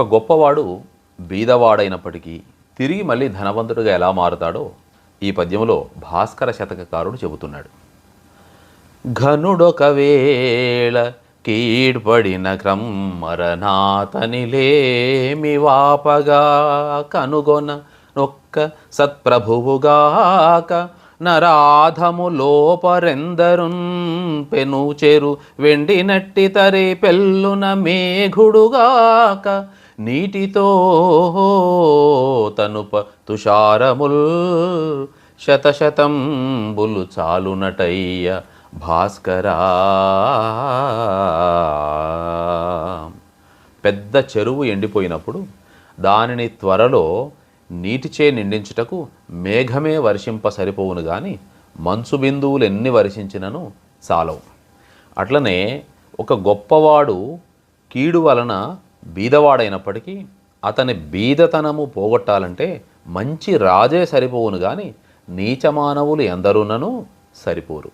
ఒక గొప్పవాడు బీదవాడైనప్పటికీ తిరిగి మళ్ళీ ధనవంతుడిగా ఎలా మారుతాడో ఈ పద్యంలో భాస్కర శతకకారుడు చెబుతున్నాడు. ఘనుడొకవేళ కీడ్పడిన క్రమ్మరనాతనిలేమి వాపగా కనుగొన నొక్క సత్ప్రభువుగాక నరాధము లోపరెందరున్ పెనుచెరు వెండినట్టి తరి పెళ్ళున మేఘుడుగాక నీటితో తనుప తుషారముల్ శతశతంబులు చాలునటయ్య భాస్కరా. పెద్ద చెరువు ఎండిపోయినప్పుడు దానిని త్వరలో నీటిచే నిండించుటకు మేఘమే వర్షింప సరిపోవును గాని మంచు బిందువులు ఎన్ని వర్షించినను చాలవు అట్లనే ఒక గొప్పవాడు కీడు వలన బీదవాడైనప్పటికీ అతని బీదతనము పోగొట్టాలంటే మంచి రాజే సరిపోవును గాని నీచమానవులు ఎందరునను సరిపోరు.